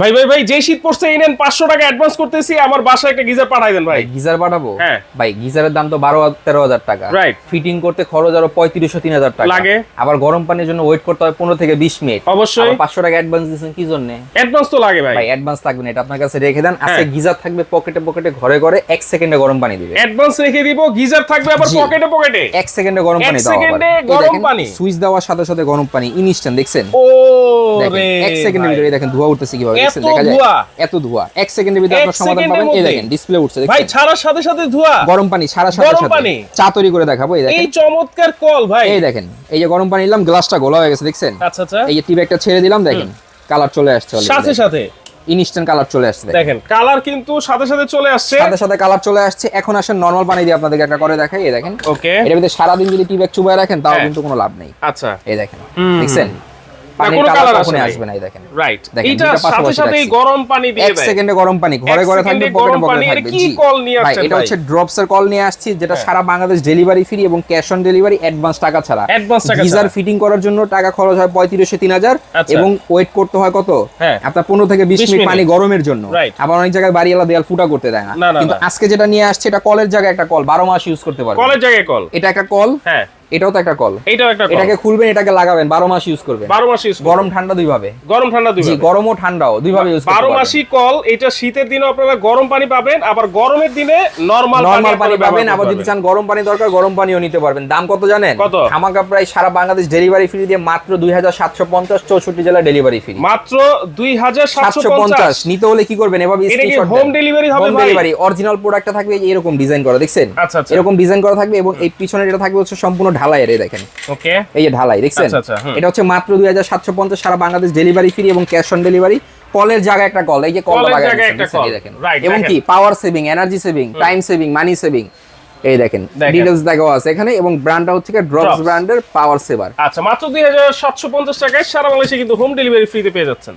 ভাই ভাই ভাই যে শীত পড়ছে এই নেন পাঁচশো টাকা অ্যাডভান্স করতেছি আমার বাসায় একটা গিজার পাঠাই দেন ভাই। গিজার পাঠাবো? হ্যাঁ। ভাই গিজারের দাম তো বারো তেরো হাজার টাকা। Right. ফিটিং করতে খরচ আরও পঁয়ত্রিশশো তিন হাজার টাকা। লাগে। আবার গরম পানির জন্য ওয়েট করতে হয় পনেরো থেকে বিশ মিনিট। অবশ্যই। পাঁচশো টাকা অ্যাডভান্স দিচ্ছেন কি জন্য? অ্যাডভান্স তো লাগে ভাই। ভাই অ্যাডভান্স থাকবে না এটা আপনার কাছে রেখে দেন। আজকে হ্যাঁ। গিজার থাকবে পকেটে পকেটে ঘরে ঘরে এক সেকেন্ডে গরম পানি দিবে। অ্যাডভান্স রেখে দিব গিজার থাকবে আবার পকেটে পকেটে এক সেকেন্ডে গরম পানি দেওয়া সেকেন্ডে গরম পানি? সুইচ দেওয়ার সাথে সাথে গরম পানি ইনস্ট্যান্ট দেখছেন? ও রে এক সেকেন্ডের ভাই। ভিতরে দেখেন ধোয়া উঠতেছে কীভাবে। দেখছেন দেখা যায়। এত ধোয়া। এক সেকেন্ডের ভিতরে আপনার সমাধান পাবেন। এই দেখেন ডিসপ্লে উঠছে ভাই ছাড়ার সাথে সাথে ধোয়া। গরম পানি সারা সাথে সাথে। পানি? চা তৈরি করে দেখাবো এই এই চমৎকার কল ভাই। এই দেখেন এই যে গরম পানি নিলাম গ্লাসটা গোলা হয়ে গেছে দেখছেন? আচ্ছা আচ্ছা। এই যে ছেড়ে দিলাম দেখেন কালার চলে আসছে সাথে সাথে। ইনস্ট্যান্ট কালার চলে আসছে দেখেন। দেখেন কালার কিন্তু সাথে সাথে চলে আসছে। সাথে সাথে কালার চলে আসছে। এখন আসেন নরমাল পানি দিয়ে আপনাদেরকে একটা করে দেখাই এই দেখেন। ওকে এর ভিতরে সারাদিন যদি টি ব্যাগ চুবায় রাখেন তাও হ্যাঁ। কিন্তু কোনো লাভ নেই। আচ্ছা। এই দেখেন দেখছেন? কোনো কালার। আসবে না দেখেন। রাইট দেখেন, সাথে সাথেই গরম পানি দিয়ে সেকেন্ডে গরম পানি ঘরে ঘরে থাকবে পকেটে পকেটে এটা থাকবে। কি জি। নিয়ে আসছেন এটা হচ্ছে ড্রপস এর কল নিয়ে আসছি যেটা সারা বাংলাদেশ ডেলিভারি ফ্রি এবং ক্যাশ অন ডেলিভারি অ্যাডভান্স টাকা ছাড়া। টাকা গিজার ফিটিং করার জন্য টাকা খরচ হয় পঁয়ত্রিশশো তিন হাজার আচ্ছা। এবং ওয়েট করতে হয় কত? হ্যাঁ। আপনার পনেরো থেকে বিশ 20 মিনিট। পানি গরমের জন্য। আবার অনেক জায়গায় বাড়িওয়ালা দেয়াল ফুটা করতে দেয় না। কিন্তু আজকে যেটা নিয়ে আসছে এটা কলের জায়গায় একটা কল বারো মাস ইউজ করতে পারবেন। কলের জায়গায় কল এটা একটা কল হ্যাঁ। এটাও তো একটা কল। এইটাও একটা এটাকে খুলবেন এটাকে লাগাবেন বারো মাস ইউজ করবেন। বারো মাস ইউজ গরম ঠান্ডা দুই ভাবে গরম ঠান্ডা দুই ভাবে। গরম ও ঠান্ডাও দুই ভাবে ইউজ করতে বারো পারবেন। মাসি কল এটা শীতের দিনে আপনারা গরম পানি পাবেন আবার গরমের দিনে নরমাল নরমাল পানি পাবেন আবার যদি চান গরম পানি দরকার গরম পানিও নিতে পারবেন। দাম কত জানেন? কত? ধামাকা প্রায় সারা বাংলাদেশ ডেলিভারি ফ্রি দিয়ে মাত্র দুই হাজার সাতশো পঞ্চাশ চৌষট্টি জেলা ডেলিভারি ফ্রি মাত্র দুই হাজার সাতশো সাতশো পঞ্চাশ পঞ্চাশ নিতে হলে কি করবেন? এভাবে কি screenshot home হবে ভাই? delivery অরিজিনাল প্রোডাক্টটা থাকবে এরকম ডিজাইন করা দেখছেন? আচ্ছা, আচ্ছা। এরকম ডিজাইন করা থাকবে এবং এই পিছনে এটা থাকবে হচ্ছে সম্পূর্ণ ঢালাইয়ের এই দেখেন। ওকে। এই যে ঢালাই দেখছেন? আচ্ছা, আচ্ছা। এটা হচ্ছে মাত্র দুই হাজার সাতশো পঞ্চাশ সারা বাংলাদেশ ডেলিভারি ফ্রি এবং ক্যাশ অন ডেলিভারি কলের জায়গায় একটা কল এই যে কল কল। দেখেন। এবং কি? Power saving energy saving time saving money saving এই দেখেন। ডিটেলস দেখাও আছে এখানে এবং ব্র্যান্ডটা হচ্ছে ড্রপস ব্র্যান্ডের পাওয়ার সেভার আচ্ছা মাত্র দুই হাজার সাতশো পঞ্চাশ টাকায় সারা বাংলাদেশে কিন্তু হোম ডেলিভারি ফ্রিতে পেয়ে যাচ্ছেন।